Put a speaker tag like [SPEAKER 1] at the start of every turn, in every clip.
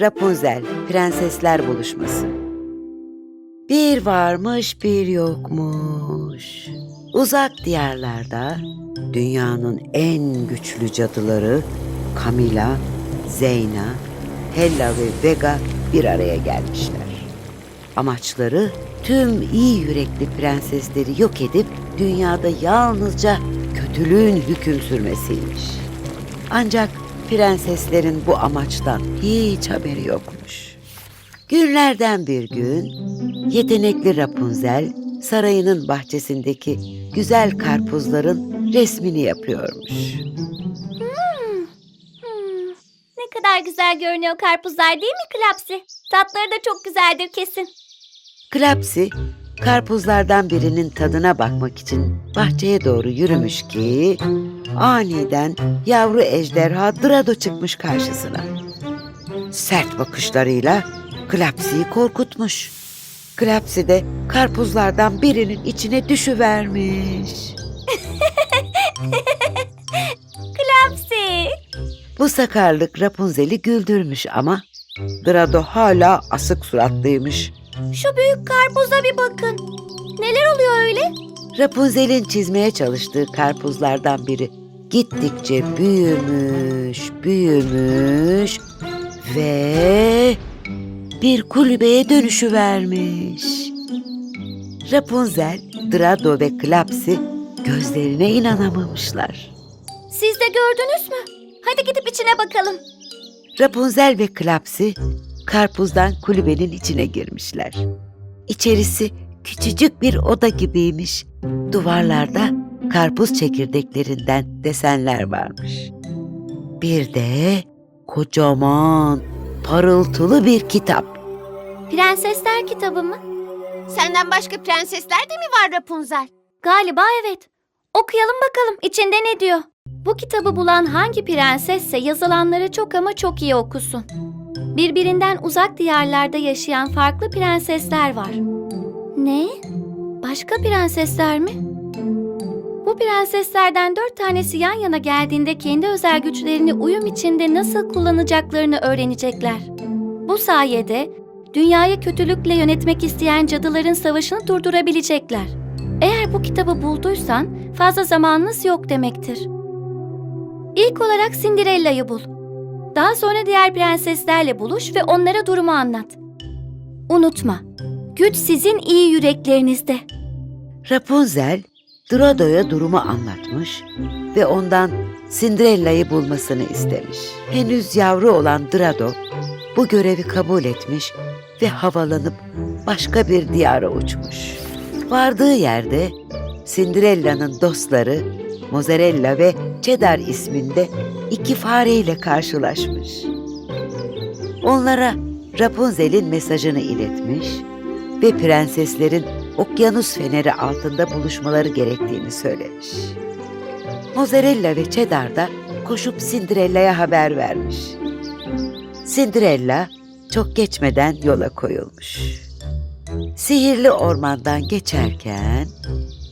[SPEAKER 1] Rapunzel, Prensesler Buluşması. Bir varmış bir yokmuş. Uzak diyarlarda dünyanın en güçlü cadıları Camila, Zeyna, Hella ve Vega bir araya gelmişler. Amaçları tüm iyi yürekli prensesleri yok edip dünyada yalnızca kötülüğün hüküm sürmesiymiş. Ancak prenseslerin bu amaçtan hiç haberi yokmuş. Günlerden bir gün yetenekli Rapunzel sarayının bahçesindeki güzel karpuzların resmini yapıyormuş.
[SPEAKER 2] Hmm, ne kadar güzel görünüyor karpuzlar değil mi Klapsi? Tatları da çok güzeldir kesin.
[SPEAKER 1] Klapsi karpuzlardan birinin tadına bakmak için bahçeye doğru yürümüş ki aniden yavru ejderha Drado çıkmış karşısına. Sert bakışlarıyla Klapsi'yi korkutmuş. Klapsi de karpuzlardan birinin içine düşüvermiş.
[SPEAKER 2] Klapsi.
[SPEAKER 1] Bu sakarlık Rapunzel'i güldürmüş ama Drado hala asık suratlıymış.
[SPEAKER 2] Şu büyük karpuza bir bakın. Neler oluyor öyle?
[SPEAKER 1] Rapunzel'in çizmeye çalıştığı karpuzlardan biri gittikçe büyümüş, büyümüş ve bir kulübeye dönüşü vermiş. Rapunzel, Drado ve Klapsi gözlerine inanamamışlar.
[SPEAKER 2] Siz de gördünüz mü? Hadi gidip içine bakalım.
[SPEAKER 1] Rapunzel ve Klapsi karpuzdan kulübenin içine girmişler. İçerisi küçücük bir oda gibiymiş. Duvarlarda karpuz çekirdeklerinden desenler varmış. Bir de kocaman, parıltılı bir kitap.
[SPEAKER 2] Prensesler kitabı mı?
[SPEAKER 3] Senden başka prensesler de mi var Rapunzel?
[SPEAKER 2] Galiba evet. Okuyalım bakalım içinde ne diyor. Bu kitabı bulan hangi prensesse yazılanları çok ama çok iyi okusun. Birbirinden uzak diyarlarda yaşayan farklı prensesler var. Ne? Başka prensesler mi? Bu prenseslerden dört tanesi yan yana geldiğinde kendi özel güçlerini uyum içinde nasıl kullanacaklarını öğrenecekler. Bu sayede dünyayı kötülükle yönetmek isteyen cadıların savaşını durdurabilecekler. Eğer bu kitabı bulduysan fazla zamanınız yok demektir. İlk olarak Cinderella'yı bul. Daha sonra diğer prenseslerle buluş ve onlara durumu anlat. Unutma, güç sizin iyi yüreklerinizde.
[SPEAKER 1] Rapunzel, Drado'ya durumu anlatmış ve ondan Cinderella'yı bulmasını istemiş. Henüz yavru olan Drado bu görevi kabul etmiş ve havalanıp başka bir diyara uçmuş. Vardığı yerde Cinderella'nın dostları Mozzarella ve Cheddar isminde iki fareyle karşılaşmış. Onlara Rapunzel'in mesajını iletmiş ve prenseslerin okyanus feneri altında buluşmaları gerektiğini söylemiş. Mozzarella ve Cheddar da koşup Cinderella'ya haber vermiş. Cinderella çok geçmeden yola koyulmuş. Sihirli ormandan geçerken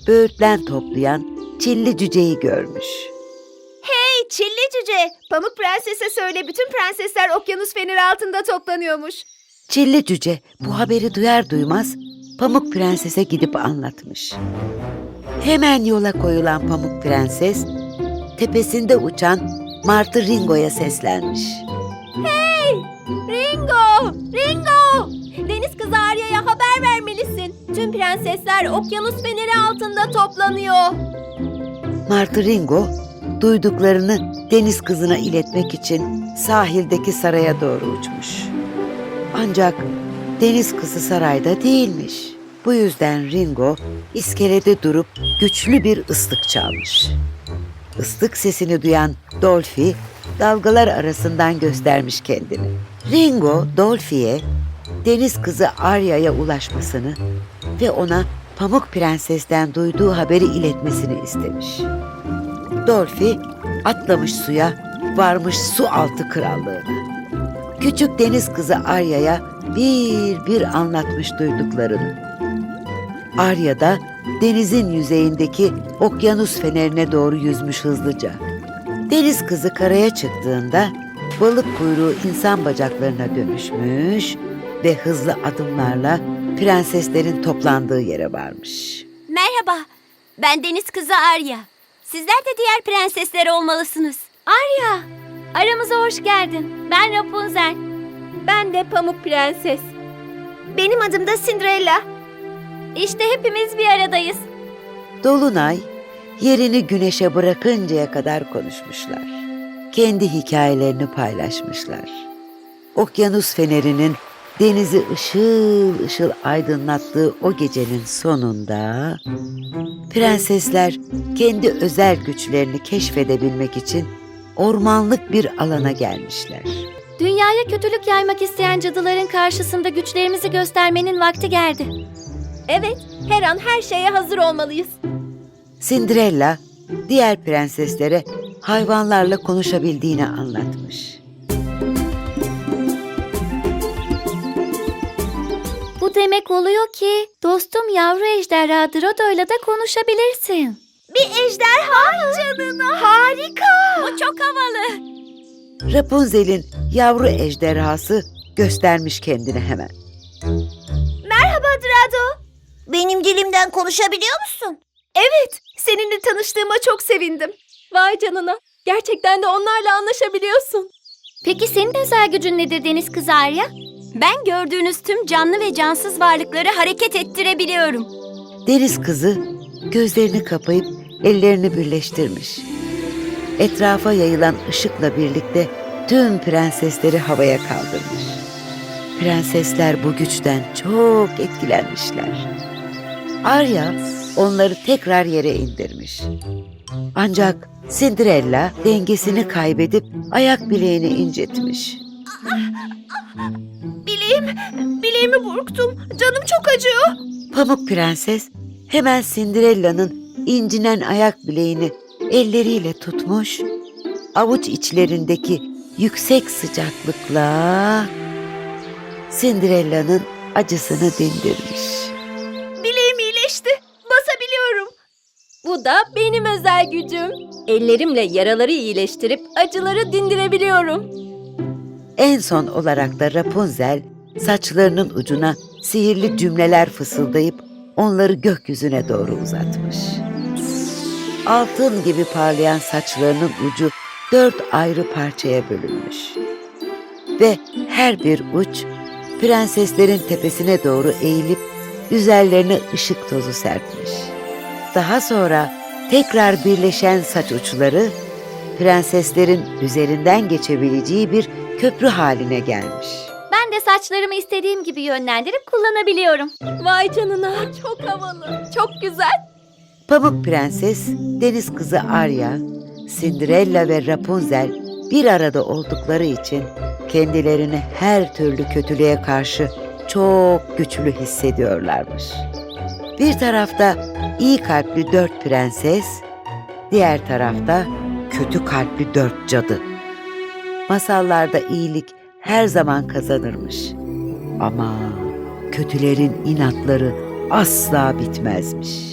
[SPEAKER 1] böğürtlen toplayan çilli cüceyi görmüş.
[SPEAKER 3] Hey Çilli Cüce! Pamuk Prenses'e söyle bütün prensesler okyanus feneri altında toplanıyormuş.
[SPEAKER 1] Çilli cüce bu haberi duyar duymaz Pamuk Prenses'e gidip anlatmış. Hemen yola koyulan Pamuk Prenses tepesinde uçan Martı Ringo'ya seslenmiş.
[SPEAKER 3] Ringo! Ringo! Tüm prensesler okyanus feneri altında toplanıyor.
[SPEAKER 1] Martı Ringo duyduklarını deniz kızına iletmek için sahildeki saraya doğru uçmuş. Ancak deniz kızı sarayda değilmiş. Bu yüzden Ringo iskelede durup güçlü bir ıslık çalmış. Islık sesini duyan Dolphy dalgalar arasından göstermiş kendini. Ringo Dolphy'ye deniz kızı Arya'ya ulaşmasını ve ona Pamuk Prenses'ten duyduğu haberi iletmesini istemiş. Dolphy atlamış suya, varmış su altı krallığına. Küçük deniz kızı Arya'ya bir bir anlatmış duyduklarını. Arya da denizin yüzeyindeki okyanus fenerine doğru yüzmüş hızlıca. Deniz kızı karaya çıktığında balık kuyruğu insan bacaklarına dönüşmüş ve hızlı adımlarla prenseslerin toplandığı yere varmış.
[SPEAKER 3] Merhaba, ben deniz kızı Arya. Sizler de diğer prensesler olmalısınız.
[SPEAKER 2] Arya, aramıza hoş geldin. Ben Rapunzel.
[SPEAKER 3] Ben de Pamuk Prenses. Benim adım da Cinderella.
[SPEAKER 2] İşte hepimiz bir aradayız.
[SPEAKER 1] Dolunay yerini güneşe bırakıncaya kadar konuşmuşlar. Kendi hikayelerini paylaşmışlar. Okyanus fenerinin denizi ışıl ışıl aydınlattığı o gecenin sonunda prensesler kendi özel güçlerini keşfedebilmek için ormanlık bir alana gelmişler.
[SPEAKER 2] Dünyaya kötülük yaymak isteyen cadıların karşısında güçlerimizi göstermenin vakti geldi.
[SPEAKER 3] Evet, her an her şeye hazır olmalıyız.
[SPEAKER 1] Cinderella diğer prenseslere hayvanlarla konuşabildiğini anlatmış.
[SPEAKER 2] Demek oluyor ki dostum yavru ejderha Drado'yla da konuşabilirsin.
[SPEAKER 3] Bir ejderha canına. Harika. Bu çok havalı.
[SPEAKER 1] Rapunzel'in yavru ejderhası göstermiş kendini hemen.
[SPEAKER 3] Merhaba Drado. Benim dilimden konuşabiliyor musun? Evet, seninle tanıştığıma çok sevindim. Vay canına, gerçekten de onlarla anlaşabiliyorsun.
[SPEAKER 2] Peki senin özel gücün nedir Deniz Kızı Arya?
[SPEAKER 3] Ben gördüğünüz tüm canlı ve cansız varlıkları hareket ettirebiliyorum.
[SPEAKER 1] Deniz kızı gözlerini kapayıp ellerini birleştirmiş. Etrafa yayılan ışıkla birlikte tüm prensesleri havaya kaldırmış. Prensesler bu güçten çok etkilenmişler. Arya onları tekrar yere indirmiş. Ancak Cinderella dengesini kaybedip ayak bileğini incitmiş.
[SPEAKER 3] Bileğim, bileğimi burktum. Canım çok acıyor.
[SPEAKER 1] Pamuk Prenses hemen Cinderella'nın incinen ayak bileğini elleriyle tutmuş, avuç içlerindeki yüksek sıcaklıkla Cinderella'nın acısını dindirmiş.
[SPEAKER 3] Bileğim iyileşti. Basabiliyorum. Bu da benim özel gücüm. Ellerimle yaraları iyileştirip acıları dindirebiliyorum.
[SPEAKER 1] En son olarak da Rapunzel saçlarının ucuna sihirli cümleler fısıldayıp onları gökyüzüne doğru uzatmış. Altın gibi parlayan saçlarının ucu dört ayrı parçaya bölünmüş. Ve her bir uç prenseslerin tepesine doğru eğilip üzerlerine ışık tozu serpmiş. Daha sonra tekrar birleşen saç uçları prenseslerin üzerinden geçebileceği bir köprü haline gelmiş.
[SPEAKER 2] Ben de saçlarımı istediğim gibi yönlendirip kullanabiliyorum.
[SPEAKER 3] Vay canına. Çok havalı. Çok güzel.
[SPEAKER 1] Pamuk Prenses, Deniz Kızı Arya, Cinderella ve Rapunzel bir arada oldukları için kendilerini her türlü kötülüğe karşı çok güçlü hissediyorlarmış. Bir tarafta iyi kalpli dört prenses, diğer tarafta kötü kalpli dört cadı. Masallarda iyilik her zaman kazanırmış. Ama kötülerin inatları asla bitmezmiş.